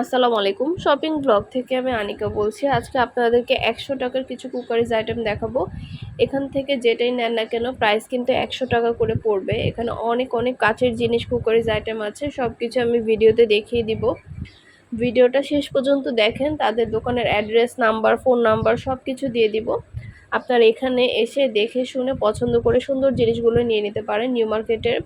আসসালামু আলাইকুম। Shopping blog থেকে আমি আনিকা বলছি। আজকে আপনাদেরকে একশো টাকার কিছু কুকারিজ আইটেম দেখাবো। এখান থেকে যেটাই নেন না কেন প্রাইস কিন্তু একশো টাকা করে পড়বে। এখানে অনেক অনেক কাচের জিনিস কুকারিজ আইটেম আছে। সব কিছু আমি ভিডিওতে দেখিয়ে দিব। ভিডিওটা শেষ পর্যন্ত দেখেন। তাদের দোকানের অ্যাড্রেস নাম্বার ফোন নাম্বার সব কিছু দিয়ে দিব। আপনার এখানে এসে দেখে শুনে পছন্দ করে সুন্দর জিনিসগুলো নিয়ে নিতে পারেন। নিউ মার্কেটের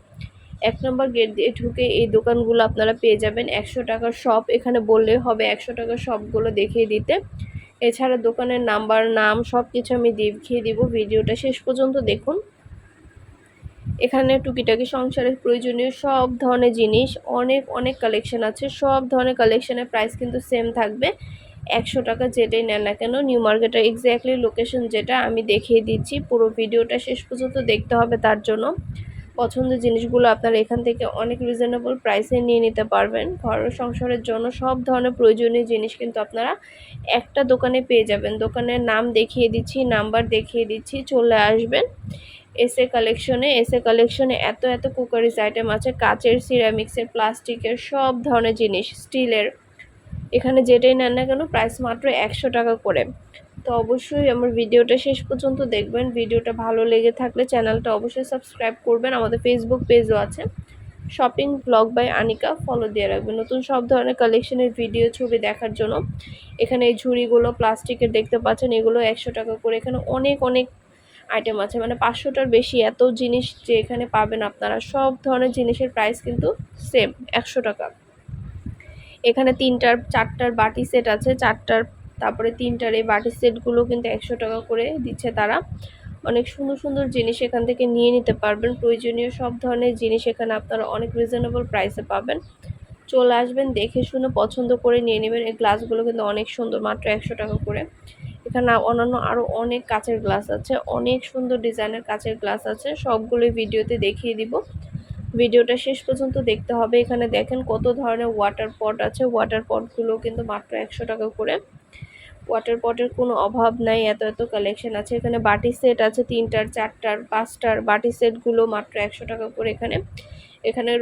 এক নম্বর গেট দিয়ে ঢুকে এই দোকানগুলো আপনারা পেয়ে যাবেন। একশো টাকার শপ এখানে বললে হবে একশো টাকার শপগুলো দেখিয়ে দিতে। এছাড়া দোকানের নাম্বার নাম সব কিছু আমি দেখিয়ে দিব। ভিডিওটা শেষ পর্যন্ত দেখুন। এখানে টুকিটাকি সংসারের প্রয়োজনীয় সব ধরনের জিনিস, অনেক অনেক কালেকশন আছে। সব ধরনের কালেকশনের প্রাইস কিন্তু সেম থাকবে। একশো টাকা যেটাই নেন না কেন নিউ মার্কেটের এক্স্যাক্টলি লোকেশন যেটা আমি দেখিয়ে দিচ্ছি। পুরো ভিডিওটা শেষ পর্যন্ত দেখতে হবে তার জন্য। পছন্দের জিনিসগুলো আপনারা এখান থেকে অনেক রিজনেবল প্রাইসে নিয়ে নিতে পারবেন। ঘর সংসারের জন্য সব ধরনের প্রয়োজনীয় জিনিস কিন্তু আপনারা একটা দোকানে পেয়ে যাবেন। দোকানের নাম দেখিয়ে দিচ্ছি নাম্বার দেখিয়ে দিচ্ছি, চলে আসবেন। এসে কালেকশনে এসে কালেকশনে এত এত কুকারিজ আইটেম আছে। কাচের সিরামিক্সের প্লাস্টিকের সব ধরনের জিনিস স্টিলের এখানে যেটাই নেন না কেন প্রাইস মাত্র একশো টাকা করে। তো অবশ্যই আমার ভিডিওটা শেষ পর্যন্ত দেখবেন। ভিডিওটা ভালো লেগে থাকলে চ্যানেলটা অবশ্যই সাবস্ক্রাইব করবেন। আমাদের ফেসবুক পেজও আছে। Shopping vlog by Anika follow দিয়ে রাখবেন। নতুন সব ধরনের কালেকশনের ভিডিও ছবি দেখার জন্য। এখানে এই ঝুড়িগুলো, প্লাস্টিকের দেখতে পাচ্ছেন, এগুলো একশো টাকা করে। এখানে অনেক অনেক আইটেম আছে। মানে পাঁচশোটার বেশি এত জিনিস যে এখানে পাবেন আপনারা। সব ধরনের জিনিসের প্রাইস কিন্তু সেম একশো টাকা। এখানে তিনটার, চারটার বাটি সেট আছে। চারটার তারপরে তিনটার এই বাটি সেটগুলো কিন্তু একশো টাকা করে দিচ্ছে তারা। অনেক সুন্দর সুন্দর জিনিস এখান থেকে নিয়ে নিতে পারবেন। প্রয়োজনীয় সব ধরনের জিনিস এখানে আপনারা অনেক রিজনেবল প্রাইসে পাবেন। চলে আসবেন, দেখে শুনে পছন্দ করে নিয়ে নেবেন। এই গ্লাসগুলো কিন্তু অনেক সুন্দর, মাত্র একশো টাকা করে। এখানে অন্যান্য আরও অনেক কাচের গ্লাস আছে, অনেক সুন্দর ডিজাইনের কাচের গ্লাস আছে। সবগুলোই ভিডিওতে দেখিয়ে দিব। ভিডিওটা শেষ পর্যন্ত দেখতে হবে। এখানে দেখেন কত ধরনের ওয়াটার পট আছে। ওয়াটার পটগুলো কিন্তু মাত্র একশো টাকা করে। ওয়াটার পটের কোনো অভাব নাই, এত এত কালেকশন আছে। এখানে বাটি সেট আছে তিনটার, চারটার, পাঁচটার। বাটি সেটগুলো মাত্র একশো টাকা করে এখানে। এখানে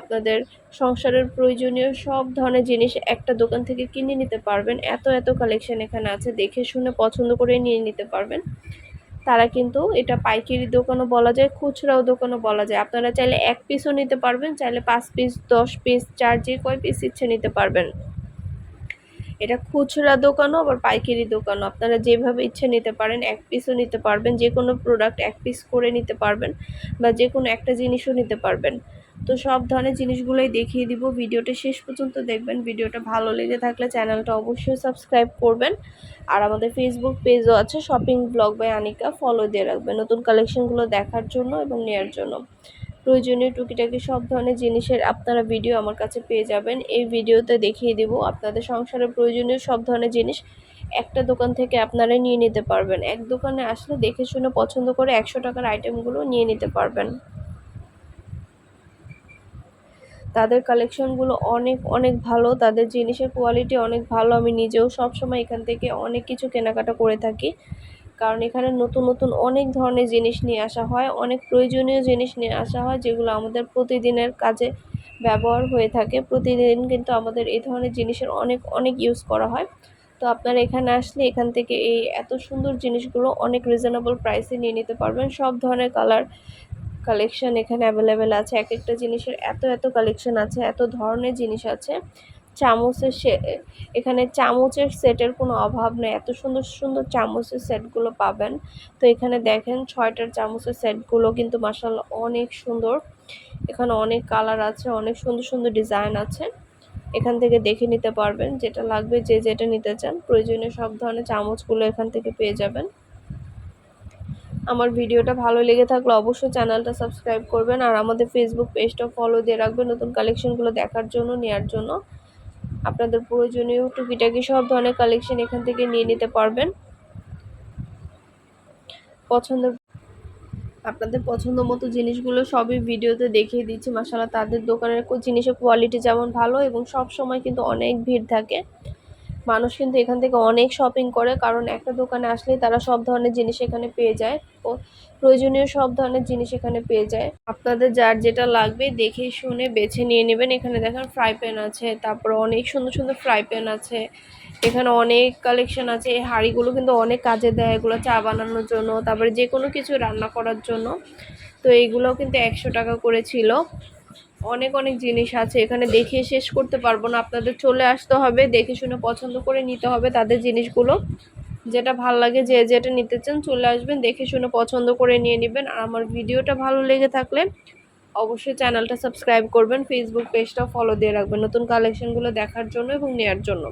আপনাদের সংসারের প্রয়োজনীয় সব ধরনের জিনিস একটা দোকান থেকে কিনে নিতে পারবেন। এত এত কালেকশন এখানে আছে, দেখে শুনে পছন্দ করে নিয়ে নিতে পারবেন। তারা কিন্তু এটা পাইকারি দোকানও বলা যায়, খুচরাও দোকানও বলা যায়। আপনারা চাইলে এক পিসও নিতে পারবেন, চাইলে পাঁচ পিস দশ পিস চার যে কয় পিস ইচ্ছে নিতে পারবেন। এটা খুচরা দোকানও, আবার পাইকারি দোকানও। আপনারা যেভাবে ইচ্ছে নিতে পারেন, এক পিসও নিতে পারবেন। যে কোনো প্রোডাক্ট এক পিস করে নিতে পারবেন বা যে কোনো একটা জিনিসও নিতে পারবেন। তো সব ধরনের জিনিসগুলোই দেখিয়ে দিব। ভিডিওটা শেষ পর্যন্ত দেখবেন। ভিডিওটা ভালো লেগে থাকলে চ্যানেলটা অবশ্যই সাবস্ক্রাইব করবেন। আর আমাদের ফেসবুক পেজও আছে shopping vlog by Anika follow দিয়ে রাখবেন নতুন কালেকশনগুলো দেখার জন্য এবং নেওয়ার জন্য। প্রয়োজনীয় টুকিটাকি সব ধরনের জিনিসের আপনারা ভিডিও আমার কাছে পেয়ে যাবেন। এই ভিডিওতে দেখিয়ে দিব আপনাদের সংসারে প্রয়োজনীয় সব ধরনের জিনিস একটা দোকান থেকে আপনারা নিয়ে নিতে পারবেন। এক দোকানে আসলে দেখে শুনে পছন্দ করে একশো টাকার আইটেমগুলো নিয়ে নিতে পারবেন। তাদের কালেকশনগুলো অনেক অনেক ভালো, তাদের জিনিসের কোয়ালিটি অনেক ভালো। আমি নিজেও সবসময় এখান থেকে অনেক কিছু কেনাকাটা করে থাকি। কারণ এখানে নতুন নতুন অনেক ধরনের জিনিস নিয়ে আসা হয়, অনেক প্রয়োজনীয় জিনিস নিয়ে আসা হয় যেগুলো আমাদের প্রতিদিনের কাজে ব্যবহার হয়ে থাকে। প্রতিদিন কিন্তু আমাদের এই ধরনের জিনিসের অনেক অনেক ইউজ করা হয়। তো আপনারা এখানে আসলে এখান থেকে এই এত সুন্দর জিনিসগুলো অনেক রিজনেবল প্রাইসে নিয়ে নিতে পারবেন। সব ধরনের কালার কালেকশন এখানে অ্যাভেলেবেল আছে। এক একটা জিনিসের এত এত কালেকশন আছে, এত ধরনের জিনিস আছে। চামচের সে, এখানে চামচের সেটের কোনো অভাব নেই। এত সুন্দর সুন্দর চামচের সেটগুলো পাবেন। তো এখানে দেখেন ছয়টার চামচের সেটগুলো কিন্তু মাসাল অনেক সুন্দর। এখানে অনেক কালার আছে, অনেক সুন্দর সুন্দর ডিজাইন আছে। এখান থেকে দেখে নিতে পারবেন যেটা লাগবে, যে যেটা নিতে চান। প্রয়োজনীয় সব ধরনের চামচগুলো এখান থেকে পেয়ে যাবেন। আমার ভিডিওটা ভালো লেগে থাকলে অবশ্যই চ্যানেলটা সাবস্ক্রাইব করবেন। আর আমাদের ফেসবুক পেজটা ফলো দিয়ে রাখবেন নতুন কালেকশনগুলো দেখার জন্য নেওয়ার জন্য। আপনাদের প্রয়োজনীয় টুকিটাকি সব ধরনের কালেকশন এখান থেকে নিয়ে নিতে পারবেন। পছন্দের আপনাদের পছন্দ মতো জিনিসগুলো সবই ভিডিওতে দেখিয়ে দিচ্ছি। মাসালা তাদের দোকানের জিনিসের কোয়ালিটি যেমন ভালো এবং সব সময় কিন্তু অনেক ভিড় থাকে। মানুষ কিন্তু এখান থেকে অনেক শপিং করে, কারণ একটা দোকানে আসলেই তারা সব ধরনের জিনিস এখানে পেয়ে যায় ও প্রয়োজনীয় সব ধরনের জিনিস এখানে পেয়ে যায়। আপনাদের যার যেটা লাগবে দেখে শুনে বেছে নিয়ে নেবেন। এখানে দেখেন ফ্রাই প্যান আছে, তারপর অনেক সুন্দর সুন্দর ফ্রাই প্যান আছে, এখানে অনেক কালেকশন আছে। এই হাঁড়িগুলো কিন্তু অনেক কাজে দেয় এগুলো চা বানানোর জন্য, তারপরে যে কোনো কিছু রান্না করার জন্য। তো এইগুলোও কিন্তু একশো টাকা করে ছিল। অনেক অনেক জিনিস আছে। এখানে দেখিয়ে শেষ করতে পারব না। আপনাদের চলে আসতে হবে, দেখে শুনে পছন্দ করে নিতে হবে তাদের জিনিসগুলো। যেটা ভালো লাগে, যে যেটা নিতে চান চলে আসবেন, দেখে শুনে পছন্দ করে নিয়ে নেবেন। আর আমার ভিডিওটা ভালো লেগে থাকলে অবশ্যই চ্যানেলটা সাবস্ক্রাইব করবেন ফেসবুক পেজটাও ফলো দিয়ে রাখবেন নতুন কালেকশনগুলো দেখার জন্য এবং নেওয়ার জন্য।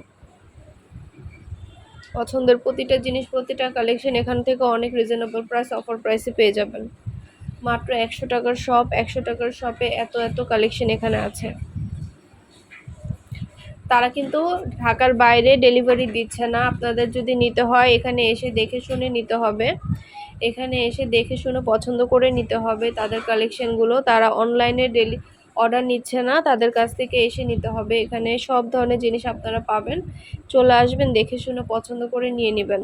পছন্দের প্রতিটা জিনিস, প্রতিটা কালেকশন এখান থেকে অনেক রিজনেবল প্রাইস অফার প্রাইসে পেয়ে যাবেন। মাত্র একশো টাকার শপ একশো টাকার শপে এত এত কালেকশন এখানে আছে। তারা কিন্তু ঢাকার বাইরে ডেলিভারি দিচ্ছে না। আপনাদের যদি নিতে হয়, এখানে এসে দেখে শুনে নিতে হবে। এখানে এসে দেখে শুনে পছন্দ করে নিতে হবে। তাদের কালেকশনগুলো তারা অনলাইনে ডেলি অর্ডার নিচ্ছে না। তাদের কাছ থেকে এসে নিতে হবে। এখানে সব ধরনের জিনিস আপনারা পাবেন। চলে আসবেন, দেখে শুনে পছন্দ করে নিয়ে নেবেন।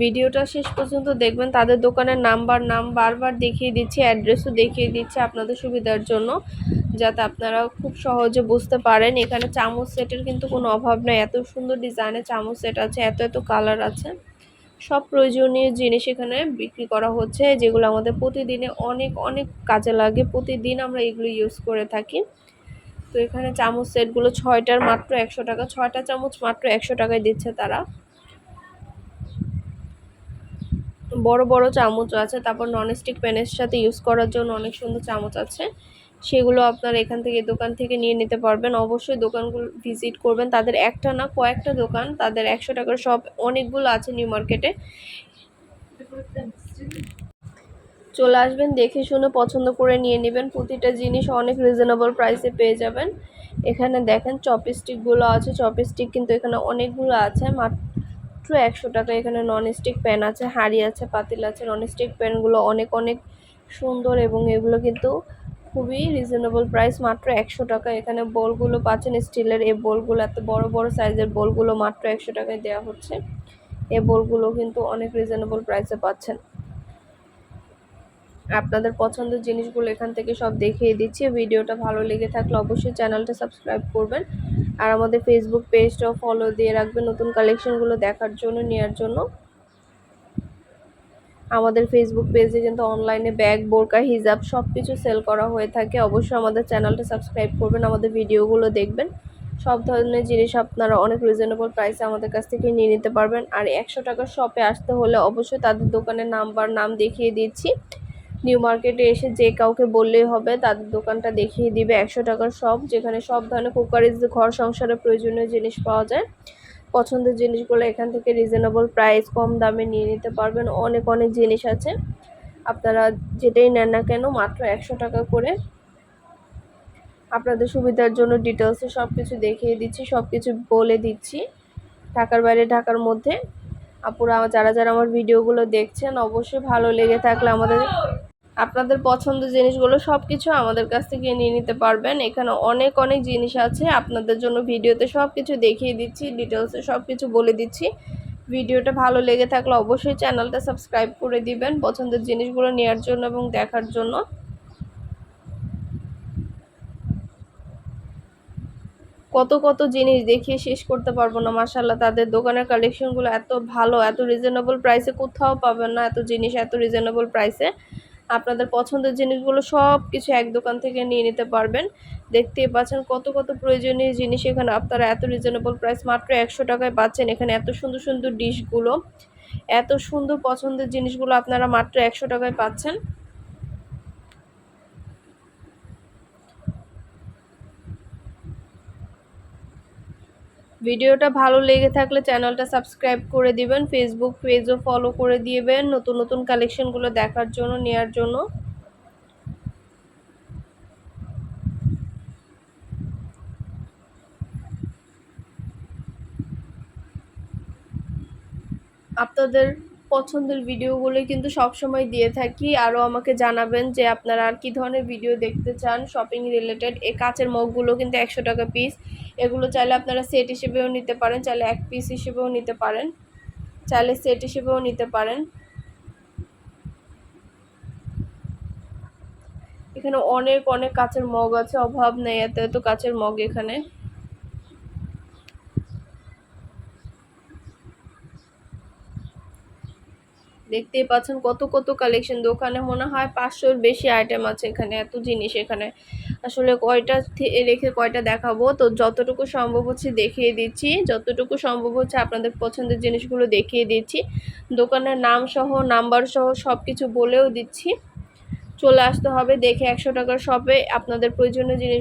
ভিডিওটা শেষ পর্যন্ত দেখবেন। তাদের দোকানের নাম্বার, নাম বারবার দেখিয়ে দিচ্ছি, অ্যাড্রেসও দেখিয়ে দিচ্ছি আপনাদের সুবিধার জন্য, যাতে আপনারা খুব সহজে বুঝতে পারেন। এখানে চামচ সেটের কিন্তু কোনো অভাব নেই। এত সুন্দর ডিজাইনের চামচ সেট আছে, এত এত কালার আছে। সব প্রয়োজনীয় জিনিস এখানে বিক্রি করা হচ্ছে, যেগুলো আমাদের প্রতিদিনে অনেক অনেক কাজে লাগে। প্রতিদিন আমরা এগুলো ইউজ করে থাকি। তো এখানে চামচ সেটগুলো ছয়টার মাত্র একশো টাকা, ছয়টা চামচ মাত্র একশো টাকায় দিচ্ছে তারা। বড় বড় চামচ আছে। তারপর ননস্টিক প্যানের সাথে ইউজ করার জন্য অনেক সুন্দর চামচ আছে। সেগুলো আপনারা এখান থেকে দোকান থেকে নিয়ে নিতে পারবেন। অবশ্যই দোকানগুলো ভিজিট করবেন। তাদের একটা না, কয়েকটা দোকান, তাদের একশো টাকার সব অনেকগুলো আছে নিউ মার্কেটে চলে আসবেন, দেখে শুনে পছন্দ করে নিয়ে নেবেন। প্রতিটা জিনিস অনেক রিজনেবল প্রাইসে পেয়ে যাবেন। এখানে দেখেন চপস্টিকগুলো আছে। চপস্টিক কিন্তু এখানে অনেকগুলো আছে। মাত্র একশো টাকা। এখানে ননস্টিক প্যান আছে, হাঁড়ি আছে, পাতিল আছে। ননস্টিক প্যানগুলো অনেক অনেক সুন্দর এবং এগুলো কিন্তু খুবই রিজনেবল প্রাইস মাত্র একশো টাকা। এখানে বোলগুলো পাচ্ছেন স্টিলের। এই বোলগুলো, এত বড় বড় সাইজের বোলগুলো মাত্র একশো টাকায় দেওয়া হচ্ছে। এই বোলগুলো কিন্তু অনেক রিজনেবল প্রাইসে পাচ্ছেন। আপনাদের পছন্দের জিনিসগুলো এখান থেকে সব দেখিয়ে দিচ্ছি। ভিডিওটা ভালো লেগে থাকলে অবশ্যই চ্যানেলটা সাবস্ক্রাইব করবেন। আর আমাদের ফেসবুক পেজটাও ফলো দিয়ে রাখবেন নতুন কালেকশনগুলো দেখার জন্য নেওয়ার জন্য। আমাদের ফেসবুক পেজে কিন্তু অনলাইনে ব্যাগ বোরকা, হিজাব সব কিছু সেল করা হয়ে থাকে। অবশ্যই আমাদের চ্যানেলটা সাবস্ক্রাইব করবেন, আমাদের ভিডিওগুলো দেখবেন। সব ধরনের জিনিস আপনারা অনেক রিজনেবল প্রাইসে আমাদের কাছ থেকে নিয়ে নিতে পারবেন। আর একশো টাকার শপে আসতে হলে অবশ্যই তাদের দোকানের নাম্বার নাম দেখিয়ে দিচ্ছি। নিউ মার্কেটে এসে যে কাউকে বললেই হবে তাদের দোকানটা দেখিয়ে দিবে একশো টাকার শপ যেখানে সব ধরনের কুকারিজ ঘর সংসারের প্রয়োজনীয় জিনিস পাওয়া যায়। পছন্দের জিনিসগুলো এখান থেকে রিজনেবল প্রাইস কম দামে নিয়ে নিতে পারবেন। অনেক অনেক জিনিস আছে। আপনারা যেটাই নেন না কেন, মাত্র একশো টাকা করে আপনাদের সুবিধার জন্য ডিটেলসে সব কিছু দেখিয়ে দিচ্ছি সব কিছু বলে দিচ্ছি। ঢাকার বাইরে, ঢাকার মধ্যে। আপুরা, যারা যারা আমার ভিডিওগুলো দেখছেন, অবশ্যই ভালো লেগে থাকলে আমাদের আপনাদের পছন্দের জিনিসগুলো সব কিছু আমাদের কাছ থেকে নিয়ে নিতে পারবেন। এখানে অনেক অনেক জিনিস আছে। আপনাদের জন্য ভিডিওতে সব কিছু দেখিয়ে দিচ্ছি ডিটেলসে সব কিছু বলে দিচ্ছি। ভিডিওটা ভালো লেগে থাকলে অবশ্যই চ্যানেলটা সাবস্ক্রাইব করে দিবেন পছন্দের জিনিসগুলো নেওয়ার জন্য এবং দেখার জন্য। কত কত জিনিস দেখিয়ে শেষ করতে পারব না মাসাল্লাহ তাদের দোকানের কালেকশনগুলো এত ভালো, এত রিজনেবল প্রাইসে কোথাও পাবেন না, এত জিনিস এত রিজনেবল প্রাইসে আপনাদের পছন্দের জিনিসগুলো সব কিছু এক দোকান থেকে নিয়ে নিতে পারবেন। দেখতেই পাচ্ছেন কত কত প্রয়োজনীয় জিনিস এখানে। আপনারা এত রিজনেবল প্রাইস মাত্র একশো টাকায় পাচ্ছেন এখানে এত সুন্দর সুন্দর ডিশগুলো। এত সুন্দর পছন্দের জিনিসগুলো আপনারা মাত্র একশো টাকায় পাচ্ছেন। ভিডিওটা ভালো লেগে থাকলে চ্যানেলটা সাবস্ক্রাইব করে দিবেন ফেসবুক পেজও ফলো করে দিবেন, নতুন নতুন কালেকশনগুলো দেখার জন্য, নেয়ার জন্য। আপনাদের পছন্দের ভিডিওগুলো কিন্তু সবসময় দিয়ে থাকি। আরও আমাকে জানাবেন যে আপনারা আর কী ধরনের ভিডিও দেখতে চান শপিং রিলেটেড এই কাচের মগগুলো কিন্তু একশো টাকা পিস এগুলো চাইলে আপনারা সেট হিসেবেও নিতে পারেন, চাইলে এক পিস হিসেবেও নিতে পারেন। চাইলে সেট হিসেবেও নিতে পারেন। এখানে অনেক অনেক কাচের মগ আছে, অভাব নেই, এত এত কাচের মগ এখানে। দেখতেই পাচ্ছেন কত কত কালেকশন দোকানে মনে হয় পাঁচশোর বেশি আইটেম আছে এখানে, এত জিনিস এখানে। আসলে কয়টা রেখে কয়টা দেখাবো? তো যতটুকু সম্ভব হচ্ছে দেখিয়ে দিচ্ছি, যতটুকু সম্ভব হচ্ছে আপনাদের পছন্দের জিনিসগুলো দেখিয়ে দিচ্ছি। দোকানের নাম সহ নাম্বার সহ সব কিছু বলেও দিচ্ছি। চলে আসতে হবে দেখে একশো টাকার শপে আপনাদের প্রয়োজনীয় জিনিস